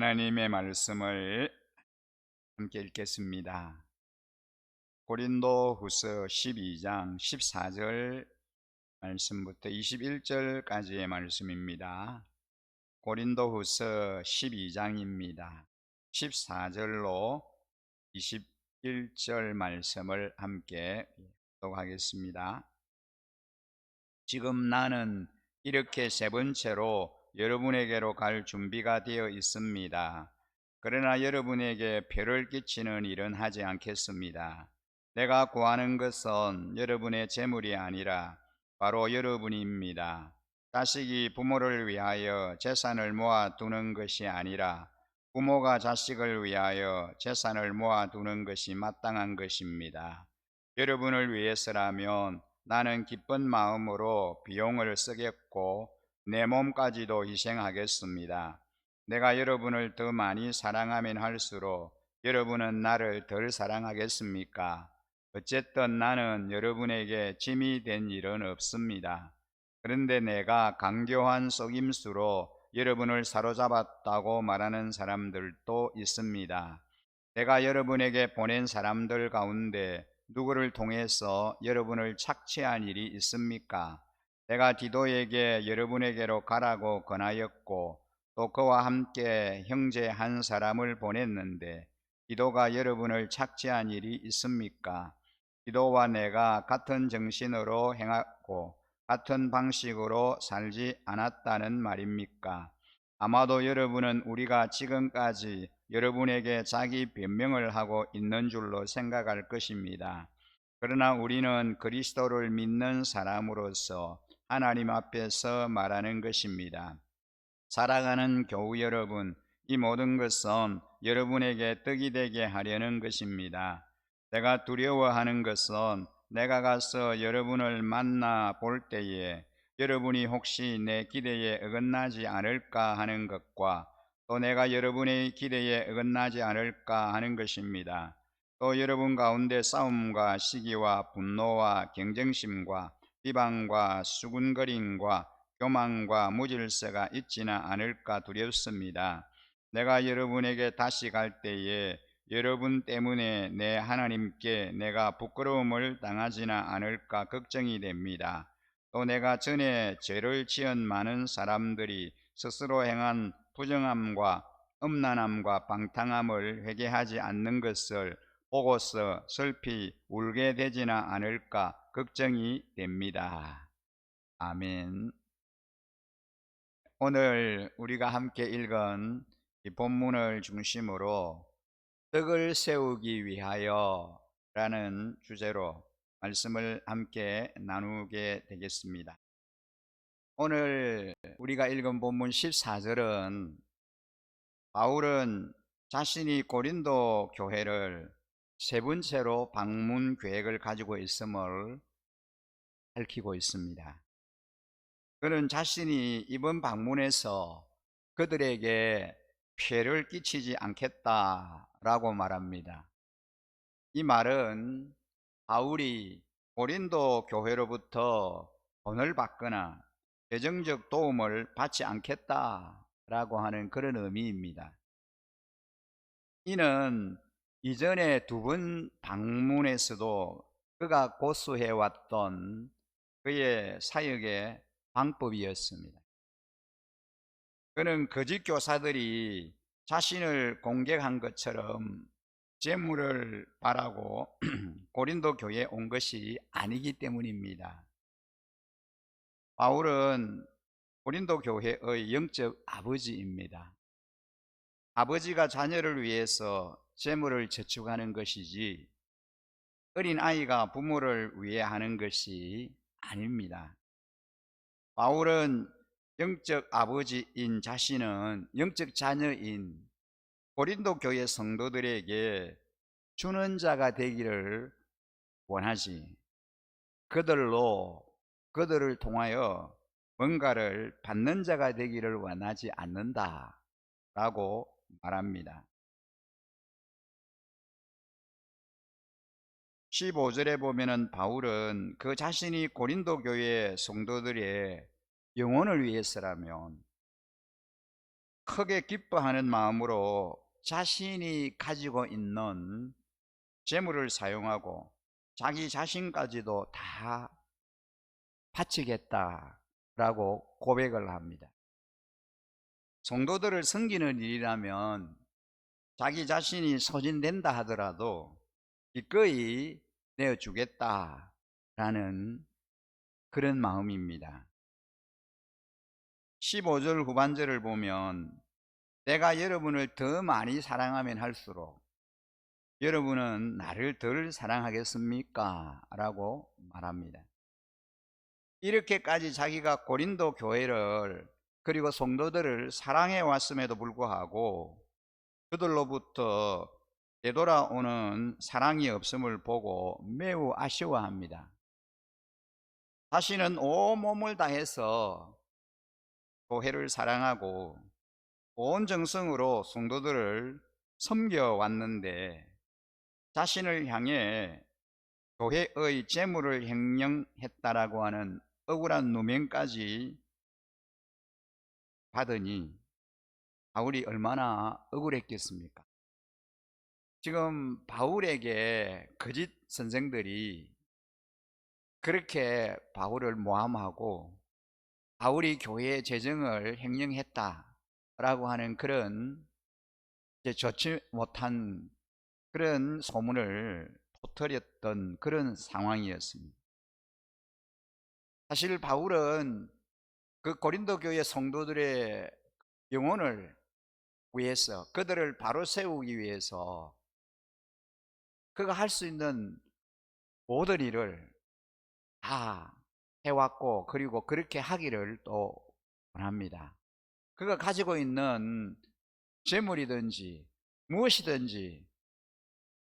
하나님의 말씀을 함께 읽겠습니다. 고린도 후서 12장 14절 말씀부터 21절까지의 말씀입니다. 고린도 후서 12장입니다. 14절로 21절 말씀을 함께 독하겠습니다. 지금 나는 이렇게 세 번째로 여러분에게로 갈 준비가 되어 있습니다. 그러나 여러분에게 표를 끼치는 일은 하지 않겠습니다. 내가 구하는 것은 여러분의 재물이 아니라 바로 여러분입니다. 자식이 부모를 위하여 재산을 모아 두는 것이 아니라 부모가 자식을 위하여 재산을 모아 두는 것이 마땅한 것입니다. 여러분을 위해서라면 나는 기쁜 마음으로 비용을 쓰겠고 내 몸까지도 희생하겠습니다. 내가 여러분을 더 많이 사랑하면 할수록 여러분은 나를 덜 사랑하겠습니까? 어쨌든 나는 여러분에게 짐이 된 일은 없습니다. 그런데 내가 강교한 속임수로 여러분을 사로잡았다고 말하는 사람들도 있습니다. 내가 여러분에게 보낸 사람들 가운데 누구를 통해서 여러분을 착취한 일이 있습니까? 내가 디도에게 여러분에게로 가라고 권하였고 또 그와 함께 형제 한 사람을 보냈는데 디도가 여러분을 착취한 일이 있습니까? 디도와 내가 같은 정신으로 행하고 같은 방식으로 살지 않았다는 말입니까? 아마도 여러분은 우리가 지금까지 여러분에게 자기 변명을 하고 있는 줄로 생각할 것입니다. 그러나 우리는 그리스도를 믿는 사람으로서 하나님 앞에서 말하는 것입니다. 사랑하는 교우 여러분, 이 모든 것은 여러분에게 떡이 되게 하려는 것입니다. 내가 두려워하는 것은 내가 가서 여러분을 만나 볼 때에 여러분이 혹시 내 기대에 어긋나지 않을까 하는 것과 또 내가 여러분의 기대에 어긋나지 않을까 하는 것입니다. 또 여러분 가운데 싸움과 시기와 분노와 경쟁심과 비방과 수군거림과 교만과 무질서가 있지는 않을까 두렵습니다. 내가 여러분에게 다시 갈 때에 여러분 때문에 내 하나님께 내가 부끄러움을 당하지는 않을까 걱정이 됩니다. 또 내가 전에 죄를 지은 많은 사람들이 스스로 행한 부정함과 음란함과 방탕함을 회개하지 않는 것을 보고서 슬피 울게 되지는 않을까 걱정이 됩니다. 아멘. 오늘 우리가 함께 읽은 이 본문을 중심으로 떡을 세우기 위하여 라는 주제로 말씀을 함께 나누게 되겠습니다. 오늘 우리가 읽은 본문 14절은 바울은 자신이 고린도 교회를 세 번째로 방문 계획을 가지고 있음을 밝히고 있습니다. 그는 자신이 이번 방문에서 그들에게 피해를 끼치지 않겠다라고 말합니다. 이 말은 바울이 고린도 교회로부터 돈을 받거나 재정적 도움을 받지 않겠다라고 하는 그런 의미입니다. 이는 이전에 두 번 방문에서도 그가 고수해왔던 그의 사역의 방법이었습니다. 그는 거짓 교사들이 자신을 공격한 것처럼 재물을 바라고 고린도 교회에 온 것이 아니기 때문입니다. 바울은 고린도 교회의 영적 아버지입니다. 아버지가 자녀를 위해서 재물을 저축하는 것이지 어린 아이가 부모를 위해 하는 것이 아닙니다. 바울은 영적 아버지인 자신은 영적 자녀인 고린도 교회 성도들에게 주는 자가 되기를 원하지. 그들로 그들을 통하여 뭔가를 받는 자가 되기를 원하지 않는다. 라고 말합니다. 15절에 보면은 바울은 그 자신이 고린도 교회 성도들의 영혼을 위해서라면 크게 기뻐하는 마음으로 자신이 가지고 있는 재물을 사용하고 자기 자신까지도 다 바치겠다라고 고백을 합니다. 성도들을 섬기는 일이라면 자기 자신이 소진된다 하더라도 기꺼이 내어주겠다라는 그런 마음입니다. 15절 후반절을 보면 내가 여러분을 더 많이 사랑하면 할수록 여러분은 나를 덜 사랑하겠습니까? 라고 말합니다. 이렇게까지 자기가 고린도 교회를 그리고 성도들을 사랑해 왔음에도 불구하고 그들로부터 되돌아오는 사랑이 없음을 보고 매우 아쉬워합니다. 자신은 온몸을 다해서 교회를 사랑하고 온 정성으로 성도들을 섬겨왔는데 자신을 향해 교회의 재물을 횡령했다라고 하는 억울한 누명까지 받으니 바울이 얼마나 억울했겠습니까? 지금 바울에게 거짓 선생들이 그렇게 바울을 모함하고 바울이 교회의 재정을 횡령했다라고 하는 그런 좋지 못한 그런 소문을 터뜨렸던 그런 상황이었습니다. 사실 바울은 그 고린도 교회 성도들의 영혼을 위해서 그들을 바로 세우기 위해서 그가 할 수 있는 모든 일을 다 해왔고 그리고 그렇게 하기를 또 원합니다. 그가 가지고 있는 재물이든지 무엇이든지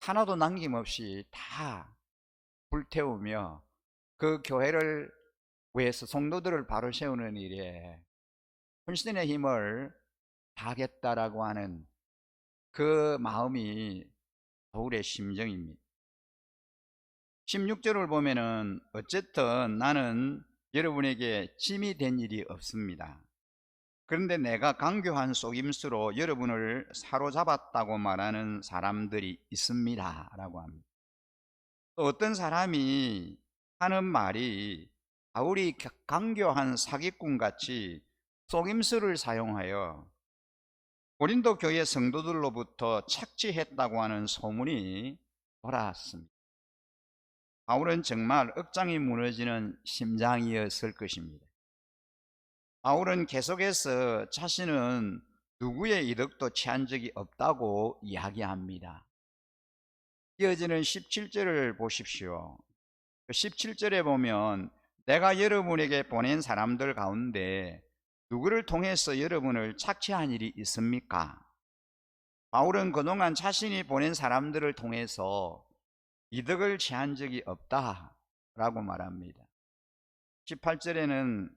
하나도 남김없이 다 불태우며 그 교회를 위해서 성도들을 바로 세우는 일에 혼신의 힘을 다하겠다라고 하는 그 마음이 바울의 심정입니다. 16절을 보면은 어쨌든 나는 여러분에게 짐이 된 일이 없습니다. 그런데 내가 강교한 속임수로 여러분을 사로잡았다고 말하는 사람들이 있습니다. 라고 합니다. 또 어떤 사람이 하는 말이 바울이 강교한 사기꾼 같이 속임수를 사용하여 고린도 교회 성도들로부터 착취했다고 하는 소문이 돌아왔습니다. 바울은 정말 억장이 무너지는 심장이었을 것입니다. 바울은 계속해서 자신은 누구의 이득도 취한 적이 없다고 이야기합니다. 이어지는 17절을 보십시오. 17절에 보면 내가 여러분에게 보낸 사람들 가운데 누구를 통해서 여러분을 착취한 일이 있습니까? 바울은 그동안 자신이 보낸 사람들을 통해서 이득을 취한 적이 없다 라고 말합니다. 18절에는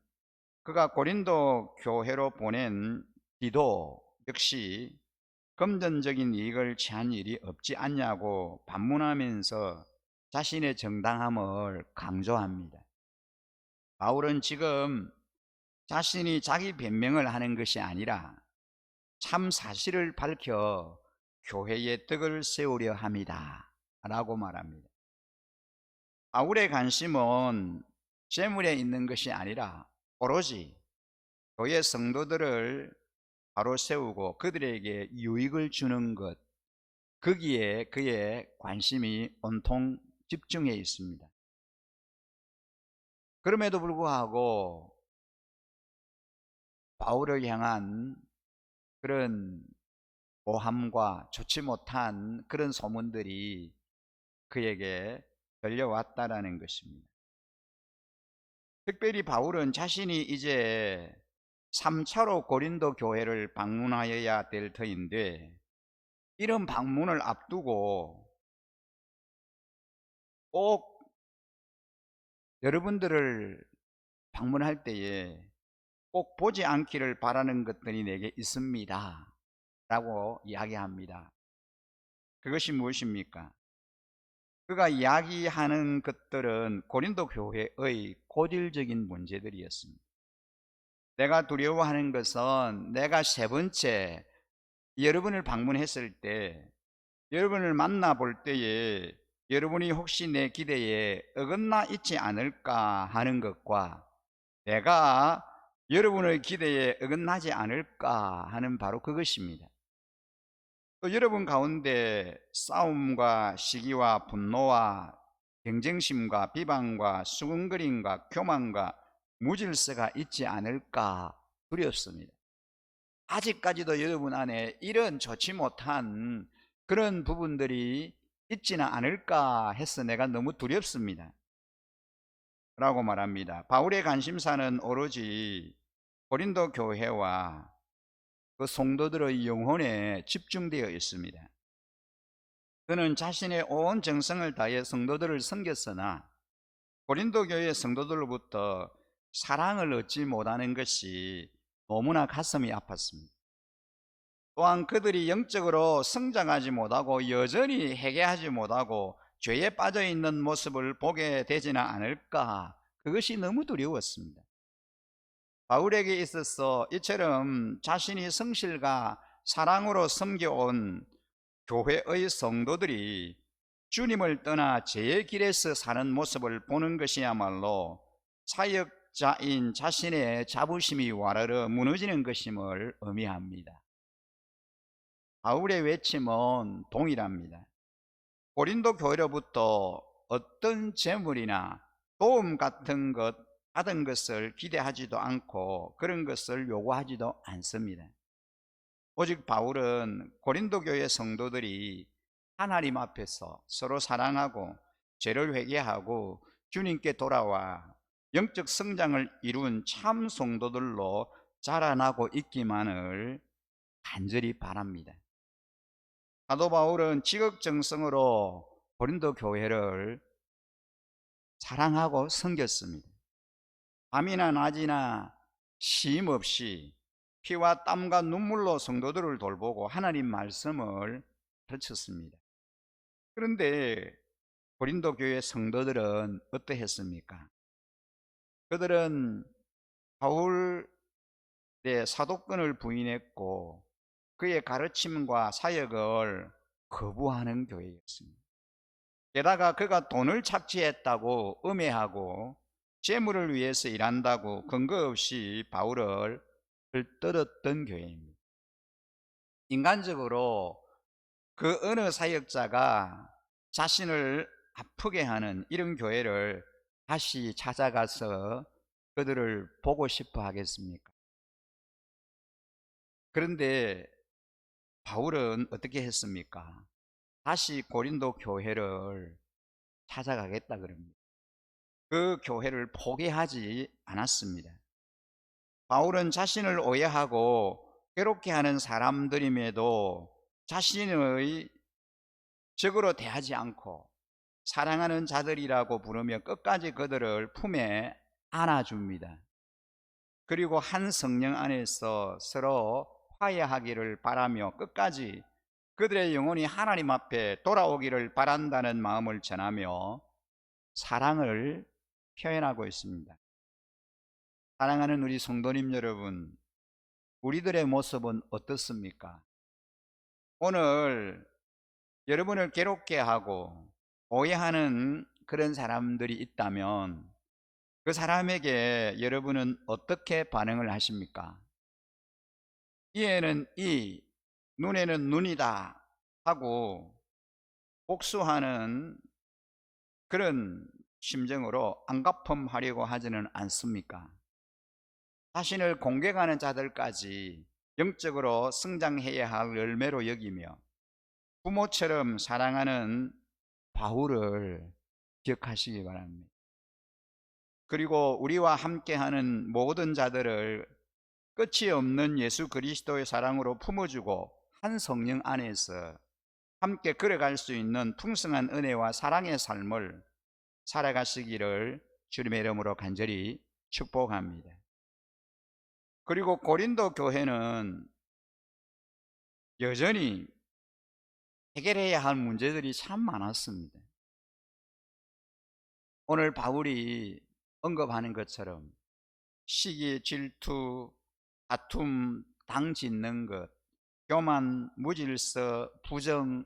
그가 고린도 교회로 보낸 디도 역시 금전적인 이익을 취한 일이 없지 않냐고 반문하면서 자신의 정당함을 강조합니다. 바울은 지금 자신이 자기 변명을 하는 것이 아니라 참 사실을 밝혀 교회의 떡을 세우려 합니다. 라고 말합니다. 바울의 관심은 재물에 있는 것이 아니라 오로지 교회 성도들을 바로 세우고 그들에게 유익을 주는 것 거기에 그의 관심이 온통 집중해 있습니다. 그럼에도 불구하고 바울을 향한 그런 모함과 좋지 못한 그런 소문들이 그에게 들려왔다라는 것입니다. 특별히 바울은 자신이 이제 3차로 고린도 교회를 방문하여야 될 터인데 이런 방문을 앞두고 꼭 여러분들을 방문할 때에 꼭 보지 않기를 바라는 것들이 내게 있습니다. 라고 이야기합니다. 그것이 무엇입니까? 그가 이야기하는 것들은 고린도 교회의 고질적인 문제들이었습니다. 내가 두려워하는 것은 내가 세 번째 여러분을 방문했을 때 여러분을 만나볼 때에 여러분이 혹시 내 기대에 어긋나 있지 않을까 하는 것과 내가 여러분의 기대에 어긋나지 않을까 하는 바로 그것입니다. 또 여러분 가운데 싸움과 시기와 분노와 경쟁심과 비방과 수근거림과 교만과 무질서가 있지 않을까 두렵습니다. 아직까지도 여러분 안에 이런 좋지 못한 그런 부분들이 있지는 않을까 해서 내가 너무 두렵습니다. 라고 말합니다. 바울의 관심사는 오로지 고린도 교회와 그 성도들의 영혼에 집중되어 있습니다. 그는 자신의 온 정성을 다해 성도들을 섬겼으나 고린도 교회 성도들로부터 사랑을 얻지 못하는 것이 너무나 가슴이 아팠습니다. 또한 그들이 영적으로 성장하지 못하고 여전히 회개하지 못하고 죄에 빠져 있는 모습을 보게 되지는 않을까 그것이 너무 두려웠습니다. 바울에게 있어서 이처럼 자신이 성실과 사랑으로 섬겨온 교회의 성도들이 주님을 떠나 죄의 길에서 사는 모습을 보는 것이야말로 사역자인 자신의 자부심이 와르르 무너지는 것임을 의미합니다. 바울의 외침은 동일합니다. 고린도 교회로부터 어떤 재물이나 도움 같은 것 받은 것을 기대하지도 않고 그런 것을 요구하지도 않습니다. 오직 바울은 고린도 교회 성도들이 하나님 앞에서 서로 사랑하고 죄를 회개하고 주님께 돌아와 영적 성장을 이룬 참 성도들로 자라나고 있기만을 간절히 바랍니다. 사도 바울은 지극정성으로 고린도 교회를 사랑하고 섬겼습니다. 밤이나 낮이나 쉼 없이 피와 땀과 눈물로 성도들을 돌보고 하나님 말씀을 가르쳤습니다. 그런데 고린도 교회 성도들은 어떠했습니까? 그들은 바울의 사도권을 부인했고 그의 가르침과 사역을 거부하는 교회였습니다. 게다가 그가 돈을 착취했다고 음해하고 재물을 위해서 일한다고 근거 없이 바울을 떨었던 교회입니다. 인간적으로 그 어느 사역자가 자신을 아프게 하는 이런 교회를 다시 찾아가서 그들을 보고 싶어 하겠습니까? 그런데 바울은 어떻게 했습니까? 다시 고린도 교회를 찾아가겠다 그럽니다. 그 교회를 포기하지 않았습니다. 바울은 자신을 오해하고 괴롭게 하는 사람들임에도 자신의 적으로 대하지 않고 사랑하는 자들이라고 부르며 끝까지 그들을 품에 안아줍니다. 그리고 한 성령 안에서 서로 화해하기를 바라며 끝까지 그들의 영혼이 하나님 앞에 돌아오기를 바란다는 마음을 전하며 사랑을 표현하고 있습니다. 사랑하는 우리 성도님 여러분, 우리들의 모습은 어떻습니까? 오늘 여러분을 괴롭게 하고 오해하는 그런 사람들이 있다면 그 사람에게 여러분은 어떻게 반응을 하십니까? 이에는 이, 눈에는 눈이다 하고 복수하는 그런 심정으로 안갚음하려고 하지는 않습니까? 자신을 공격하는 자들까지 영적으로 성장해야 할 열매로 여기며 부모처럼 사랑하는 바울을 기억하시기 바랍니다. 그리고 우리와 함께하는 모든 자들을 끝이 없는 예수 그리스도의 사랑으로 품어주고 한 성령 안에서 함께 걸어갈 수 있는 풍성한 은혜와 사랑의 삶을 살아가시기를 주님의 이름으로 간절히 축복합니다. 그리고 고린도 교회는 여전히 해결해야 할 문제들이 참 많았습니다. 오늘 바울이 언급하는 것처럼 시기, 질투, 다툼, 당 짓는 것, 교만, 무질서, 부정,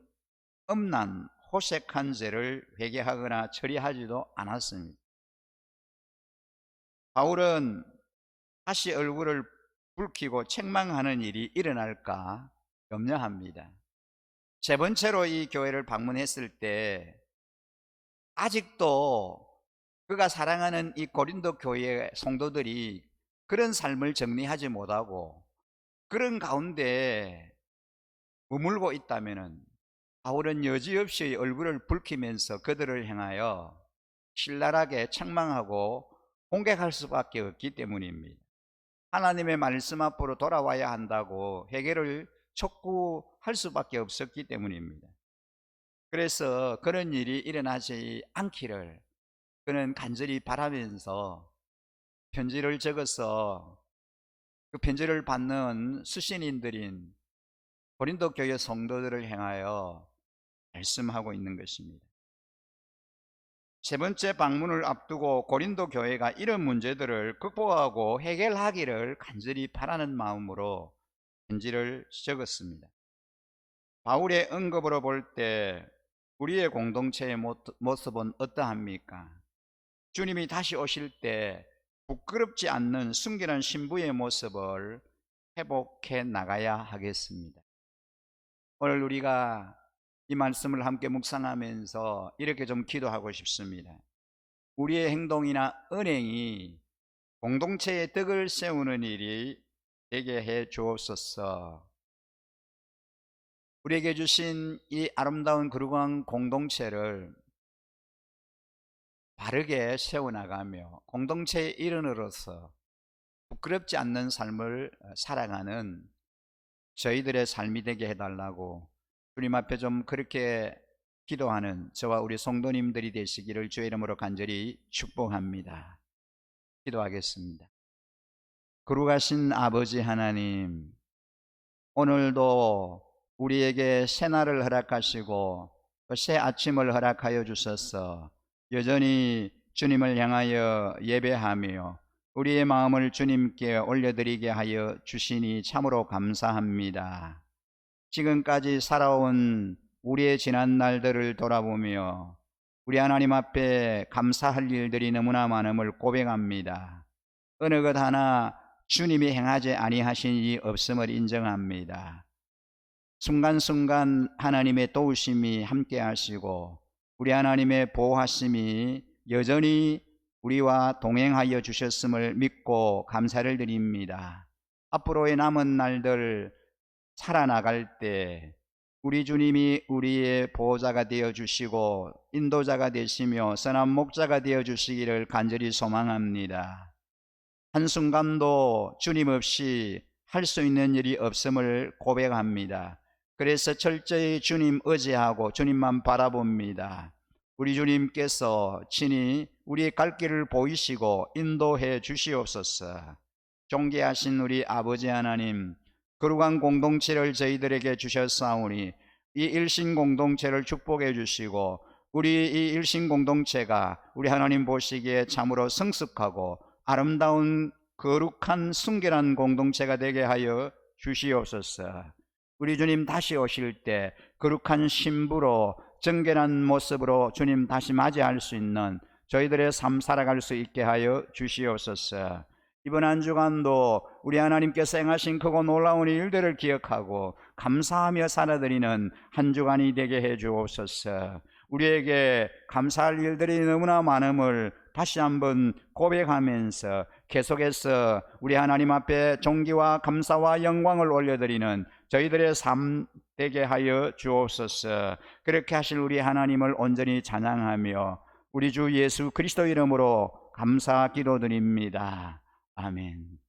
음란, 호색한 죄를 회개하거나 처리하지도 않았습니다. 바울은 다시 얼굴을 붉히고 책망하는 일이 일어날까 염려합니다. 세 번째로 이 교회를 방문했을 때 아직도 그가 사랑하는 이 고린도 교회 성도들이 그런 삶을 정리하지 못하고 그런 가운데 머물고 있다면은 바울은 여지없이 얼굴을 붉히면서 그들을 향하여 신랄하게 책망하고 공격할 수밖에 없기 때문입니다. 하나님의 말씀 앞으로 돌아와야 한다고 해결을 촉구할 수밖에 없었기 때문입니다. 그래서 그런 일이 일어나지 않기를 그는 간절히 바라면서 편지를 적어서 그 편지를 받는 수신인들인 고린도 교회 성도들을 향하여 말씀하고 있는 것입니다. 세 번째 방문을 앞두고 고린도 교회가 이런 문제들을 극복하고 해결하기를 간절히 바라는 마음으로 편지를 적었습니다. 바울의 언급으로 볼 때 우리의 공동체의 모습은 어떠합니까? 주님이 다시 오실 때 부끄럽지 않는 순결한 신부의 모습을 회복해 나가야 하겠습니다. 오늘 우리가 이 말씀을 함께 묵상하면서 이렇게 좀 기도하고 싶습니다. 우리의 행동이나 은행이 공동체의 덕을 세우는 일이 되게 해 주옵소서. 우리에게 주신 이 아름다운 거룩한 공동체를 바르게 세워나가며 공동체의 일원으로서 부끄럽지 않는 삶을 살아가는 저희들의 삶이 되게 해달라고 주님 앞에 좀 그렇게 기도하는 저와 우리 성도님들이 되시기를 주의 이름으로 간절히 축복합니다. 기도하겠습니다. 거룩하신 아버지 하나님, 오늘도 우리에게 새날을 허락하시고 새 아침을 허락하여 주셔서 여전히 주님을 향하여 예배하며 우리의 마음을 주님께 올려드리게 하여 주시니 참으로 감사합니다. 지금까지 살아온 우리의 지난 날들을 돌아보며 우리 하나님 앞에 감사할 일들이 너무나 많음을 고백합니다. 어느 것 하나 주님이 행하지 아니하신 일이 없음을 인정합니다. 순간순간 하나님의 도우심이 함께 하시고 우리 하나님의 보호하심이 여전히 우리와 동행하여 주셨음을 믿고 감사를 드립니다. 앞으로의 남은 날들 살아나갈 때 우리 주님이 우리의 보호자가 되어 주시고 인도자가 되시며 선한 목자가 되어 주시기를 간절히 소망합니다. 한순간도 주님 없이 할 수 있는 일이 없음을 고백합니다. 그래서 철저히 주님 의지하고 주님만 바라봅니다. 우리 주님께서 친히 우리의 갈 길을 보이시고 인도해 주시옵소서. 존귀하신 우리 아버지 하나님, 거룩한 공동체를 저희들에게 주셨사오니 이 일신 공동체를 축복해 주시고 우리 이 일신 공동체가 우리 하나님 보시기에 참으로 성숙하고 아름다운 거룩한 순결한 공동체가 되게 하여 주시옵소서. 우리 주님 다시 오실 때 거룩한 신부로 정결한 모습으로 주님 다시 맞이할 수 있는 저희들의 삶 살아갈 수 있게 하여 주시옵소서. 이번 한 주간도 우리 하나님께서 행하신 크고 놀라운 일들을 기억하고 감사하며 살아드리는 한 주간이 되게 해 주옵소서. 우리에게 감사할 일들이 너무나 많음을 다시 한번 고백하면서 계속해서 우리 하나님 앞에 존귀와 감사와 영광을 올려드리는 저희들의 삶 되게 하여 주옵소서. 그렇게 하실 우리 하나님을 온전히 찬양하며 우리 주 예수 그리스도 이름으로 감사 기도드립니다. 아멘.